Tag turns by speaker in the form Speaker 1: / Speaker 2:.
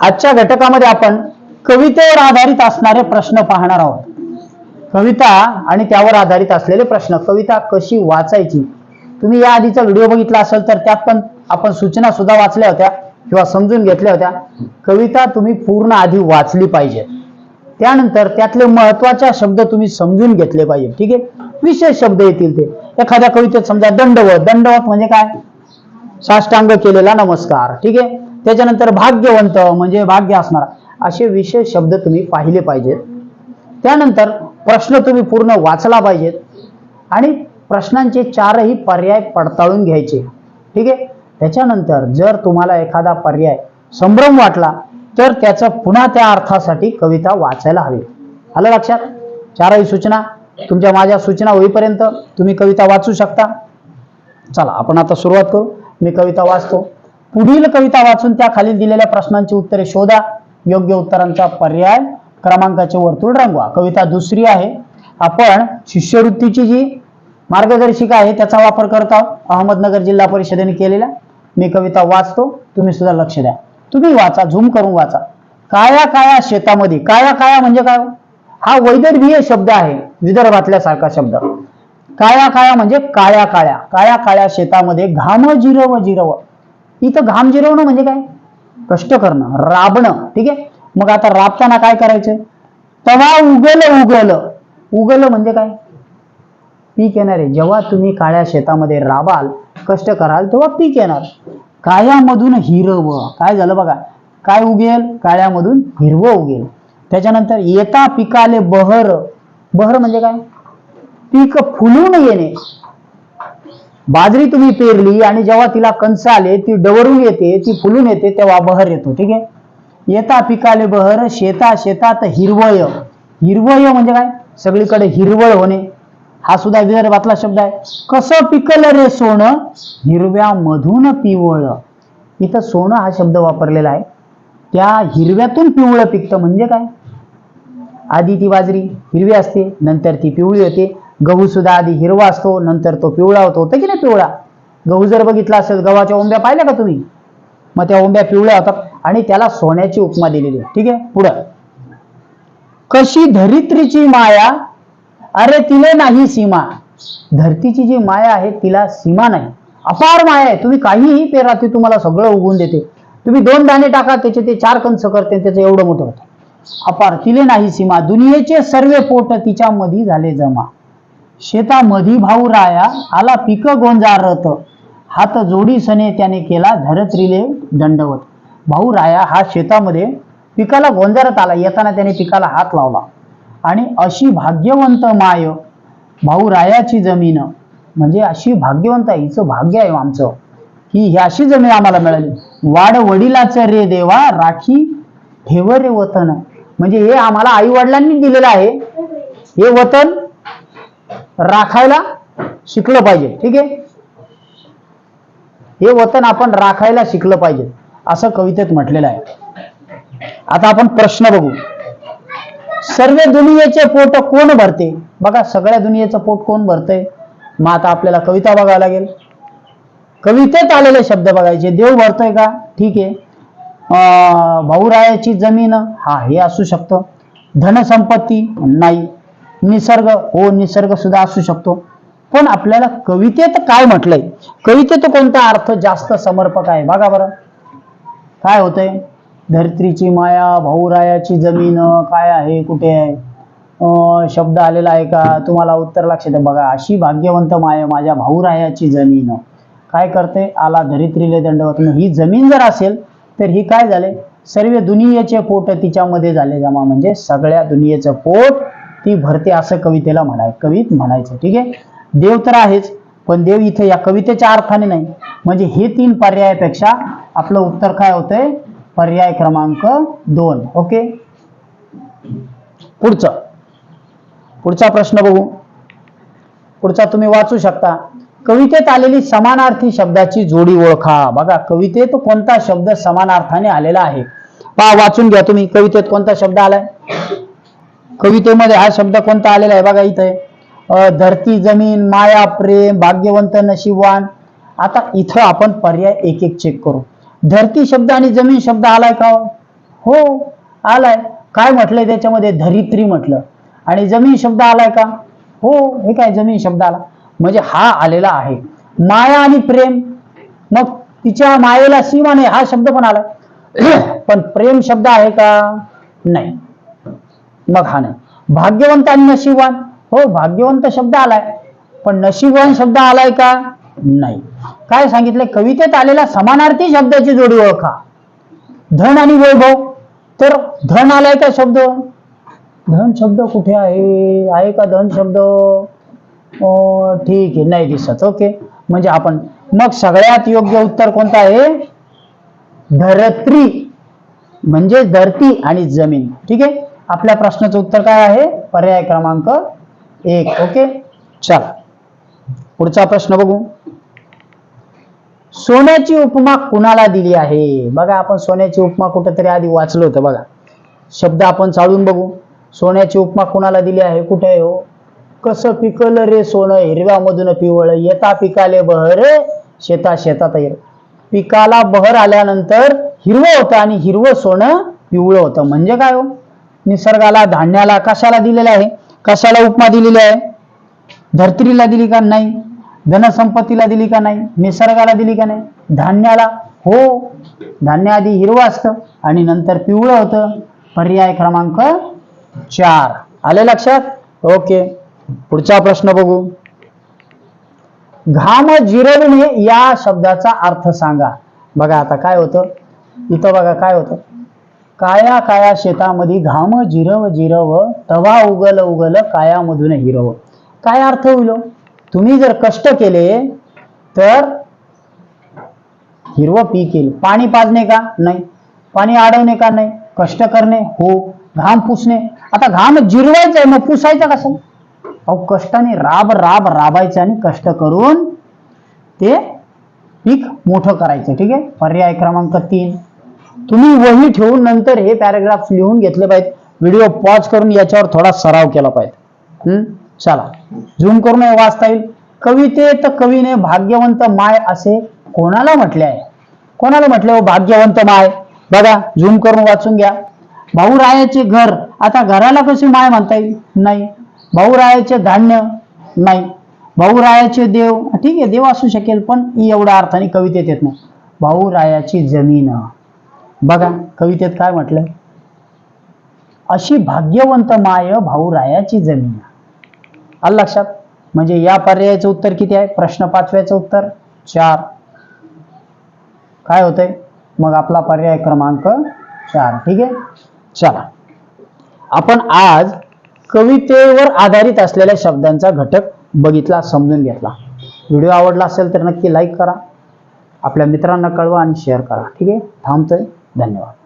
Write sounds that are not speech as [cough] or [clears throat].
Speaker 1: आजच्या घटकामध्ये आपण कवितेवर आधारित असणारे प्रश्न पाहणार आहोत. कविता आणि त्यावर आधारित असलेले प्रश्न. कविता कशी वाचायची? तुम्ही या आधीचा व्हिडिओ बघितला असेल तर त्यात पण आपण सूचना सुद्धा वाचल्या होत्या किंवा समजून घेतल्या होत्या. कविता तुम्ही पूर्ण आधी वाचली पाहिजे. त्यानंतर त्यातले महत्त्वाच्या शब्द तुम्ही समजून घेतले पाहिजे. ठीक आहे? विशेष शब्द येतील ते. एखाद्या कवितेत समजा दंडवत. दंडवत म्हणजे काय? साष्टांग केलेला नमस्कार. ठीक आहे? त्याच्यानंतर भाग्यवंत म्हणजे भाग्य असणार. असे विशेष शब्द तुम्ही पाहिले पाहिजेत. त्यानंतर प्रश्न तुम्ही पूर्ण वाचला पाहिजेत. आणि प्रश्नांचे चारही पर्याय पडताळून घ्यायचे. ठीक आहे? त्याच्यानंतर जर तुम्हाला एखादा पर्याय संभ्रम वाटला तर त्याचं पुन्हा त्या अर्थासाठी कविता वाचायला हवी. आलं लक्षात? चारही सूचना. तुमच्या माझ्या सूचना होईपर्यंत तुम्ही कविता वाचू शकता. चला आपण आता सुरुवात करू. मी कविता वाचतो. पुढील कविता वाचून त्या खाली दिलेल्या प्रश्नांची उत्तरे शोधा. योग्य उत्तरांचा पर्याय. क्रमांकाचे वर्तुळ रंगवा. कविता दुसरी आहे. आपण शिष्यवृत्तीची जी मार्गदर्शिका आहे त्याचा वापर करत आहोत. अहमदनगर जिल्हा परिषदेने केलेला. मी कविता वाचतो. तुम्ही सुद्धा लक्ष द्या. तुम्ही वाचा झूम करून वाचा. काया काया शेतामध्ये. काया काया म्हणजे काय? हा वैदर्भीय शब्द आहे. विदर्भातल्या सारखा शब्द. काळ्या काळ्या म्हणजे काळ्या काळ्या काळ्या काळ्या शेतामध्ये घाम जिरव जिरव. इथं घाम जिरवणं म्हणजे काय? कष्ट करणं राबणं. ठीक आहे? मग आता राबताना काय करायचं? तवा उगल उगल उगल म्हणजे काय? पीक येणार आहे. जेव्हा तुम्ही काळ्या शेतामध्ये राबाल कष्ट कराल तेव्हा पीक येणार. काळ्यामधून हिरव. काय झालं बघा? काय उगेल? काळ्यामधून हिरवं उगेल. त्याच्यानंतर येता पिकाले बहर. बहर म्हणजे काय? पीक फुलून येणे. बाजरी तुम्ही पेरली आणि जेव्हा तिला कंस आले ती डवरून येते ती फुलून येते तेव्हा बहर येतो ठीक आहे? येता पिकाले बहर शेता शेतात हिरवय हिरवय म्हणजे काय? सगळीकडे हिरवळ होणे. हा सुद्धा विदर्भातला शब्द आहे. कसं पिकल रे सोनं? हिरव्या मधून पिवळ. इथं सोनं हा शब्द वापरलेला आहे. त्या हिरव्यातून पिवळं पिकतं म्हणजे काय? आधी ती बाजरी हिरवी असते नंतर ती पिवळी होते. गहू सुद्धा आधी हिरवा असतो नंतर तो पिवळा होतो. होतं की नाही पिवळा? गहू जर बघितला असेल गव्हाच्या ओंब्या पाहिल्या का तुम्ही? मग त्या ओंब्या पिवळ्या होतात आणि त्याला सोन्याची उपमा दिलेली आहे. ठीक आहे? पुढं. कशी धरित्रीची माया? अरे तिले नाही सीमा. धरतीची जी माया आहे तिला सीमा नाही. अपार माया आहे. तुम्ही काहीही पेरा ती तुम्हाला सगळं उगवून देते. तुम्ही दोन दाणे टाका त्याचे ते चार कंस करते त्याचं एवढं मोठं होतं. अपार तिले नाही सीमा. दुनियेचे सर्व पोट तिच्या झाले जमा. शेतामधी भाऊ राया आला पिक गोंजारत. हात जोडीसने त्याने केला धरत्रीले दंडवत. भाऊ राया हा शेतामध्ये पिकाला गोंजारत आला. येताना त्याने पिकाला हात लावला. आणि अशी भाग्यवंत माय भाऊ रायाची जमीन म्हणजे अशी भाग्यवंत आहे हिचं भाग्य आहे आमचं. ही ही अशी जमीन आम्हाला मिळाली. वाड वडिलाचं रे देवा राखी ठेव रे वतन. म्हणजे हे आम्हाला आई वडिलांनी दिलेलं आहे. हे वतन राखायला शिकलं पाहिजे. ठीक आहे? हे वतन आपण राखायला शिकलं पाहिजे. असं कवितेत म्हटलेलं आहे. आता आपण प्रश्न बघू. सर्व दुनियेचे पोट कोण भरते? बघा सगळ्या दुनियेचं पोट कोण भरतंय? मग आता आपल्याला कविता बघावं लागेल. कवितेत आलेले शब्द बघायचे. देव भरतोय का? ठीक आहे. अं, भाऊरायाची जमीन हा हे असू शकतं. धनसंपत्ती नाही. निसर्ग हो निसर्ग सुद्धा असू शकतो. पण आपल्याला कवितेत काय म्हटलंय? कवितेत कोणता अर्थ जास्त समर्पक आहे? बघा बरं. काय होतंय? धरित्रीची माया भाऊरायाची जमीन काय आहे? कुठे आहे? शब्द आलेला आहे का? तुम्हाला उत्तर लक्षात आहे. बघा अशी भाग्यवंत माया माझ्या भाऊरायाची जमीन. काय करते? आला धरित्रीले दंडवत ही जमीन जर असेल तर ही काय झाले? सर्व दुनियेचे पोट तिच्यामध्ये झाले. जमा म्हणजे सगळ्या दुनियेचं पोट ती भरते असं कवितेला म्हणाय कवीत म्हणायचं. ठीक आहे? देव तर आहेच पण देव इथे या कवितेच्या अर्थाने नाही. म्हणजे हे तीन पर्यायापेक्षा आपलं उत्तर काय होतंय? पर्याय क्रमांक दोन. ओके? पुढचं. पुढचा प्रश्न बघू. पुढचा तुम्ही वाचू शकता. कवितेत आलेली समानार्थी शब्दाची जोडी ओळखा. बघा कवितेत कोणता शब्द समानार्थाने आलेला आहे? पहा वाचून घ्या तुम्ही. कवितेत कोणता शब्द आलाय? कवितेमध्ये हा शब्द कोणता आलेला आहे? बघा इथे. धरती जमीन माया प्रेम भाग्यवंत नशिबवान. आता इथं आपण पर्याय एक एक चेक करू. धरती शब्द आणि जमीन शब्द आलाय का हो? हो आलाय. काय म्हटलंय त्याच्यामध्ये? धरित्री म्हटलं. आणि जमीन शब्द आलाय का? हो हे काय जमीन शब्द आला? म्हणजे हा आलेला आहे. माया आणि प्रेम. मग तिच्या मायेला सीमा नाही हा शब्द पण आला [clears throat] पण प्रेम शब्द आहे का? नाही. मग हा नाही भाग्यवंत आणि नशीबवान. हो भाग्यवंत शब्द आलाय. पण नशीबवान शब्द आलाय का? नाही. काय सांगितलंय? कवितेत आलेला समानार्थी शब्दाची जोडी ओळखा. धन आणि वैभव. तर धन आलाय का शब्द? धन शब्द कुठे आहे? आहे का धन शब्द? अं, ठीक आहे. नाही दिसत. ओके. म्हणजे आपण मग सगळ्यात योग्य उत्तर कोणतं आहे? धरत्री. म्हणजे धरती आणि जमीन. ठीक आहे? आपल्या प्रश्नाचं उत्तर काय आहे? पर्याय क्रमांक एक. ओके? चला. पुढचा प्रश्न बघू. सोन्याची उपमा कुणाला दिली आहे? बघा आपण सोन्याची उपमा कुठेतरी आधी वाचलो होतं बघा. शब्द आपण चालून बघू. सोन्याची उपमा कुणाला दिली आहे? कुठे हो? कसं पिकलं रे सोनं? हिरव्या मधून पिवळ. येता पिकाले बहर शेता शेतात पिकाला बहर आल्यानंतर हिरवं होतं आणि हिरवं सोनं पिवळं होतं. म्हणजे काय हो? निसर्गाला धान्याला कशाला दिलेलं आहे? कशाला उपमा दिलेली आहे? धर्तीला दिली का नाही? धनसंपत्तीला दिली का नाही? निसर्गाला दिली का नाही? धान्याला? हो. धान्य आधी हिरवं असतं आणि नंतर पिवळं होतं. पर्याय क्रमांक चार. आले लक्षात? ओके. पुढचा प्रश्न बघू. घाम जिरवणे या शब्दाचा अर्थ सांगा. बघा आता काय होतं? इथं बघा काय होतं? काया काया शेतामध्ये घाम जिरव जिरव तवा उगल उगल कायामधून हिरव. काय अर्थ होईल? तुम्ही जर कष्ट केले तर हिरवं पीक येईल. पाणी पाजणे का? नाही. पाणी अडवणे का? नाही. कष्ट करणे? हो. घाम पुसणे? आता घाम जिरवायचा मग पुसायचा कसं अहो कष्टाने राब राब राबायचं आणि कष्ट करून ते पीक मोठं करायचं. ठीक आहे? पर्याय क्रमांक तीन. तुम्ही वही ठेवून नंतर हे पॅराग्राफ लिहून घेतले पाहिजेत. व्हिडिओ पॉज करून याच्यावर थोडा सराव केला पाहिजे. चला. झूम करून वाचता येईल. कवितेत कवीने भाग्यवंत माय असे कोणाला म्हटले आहे? कोणाला म्हटले हो भाग्यवंत माय? बघा झूम करून वाचून घ्या. भाऊरायाचे घर आता घराला कशी माय म्हणता येईल? नाही. भाऊरायाचे धान्य? नाही. भाऊरायाचे देव? ठीक आहे देव असू शकेल पण एवढ्या अर्थाने कवितेत येत नाही. भाऊरायाची जमीन. बघा कवितेत काय म्हटलंय अशी भाग्यवंत माय भाऊरायाची जमीन. आलं लक्षात? म्हणजे या पर्यायाचं उत्तर किती आहे? प्रश्न पाचव्याचं उत्तर चार. काय होतंय? मग आपला पर्याय क्रमांक चार. ठीक आहे? चला. आपण आज कवितेवर आधारित असलेल्या शब्दांचा घटक बघितला समजून घेतला. व्हिडिओ आवडला असेल तर नक्की लाईक करा. आपल्या मित्रांना कळवा आणि शेअर करा. ठीक आहे? थांबतोय. धन्यवाद.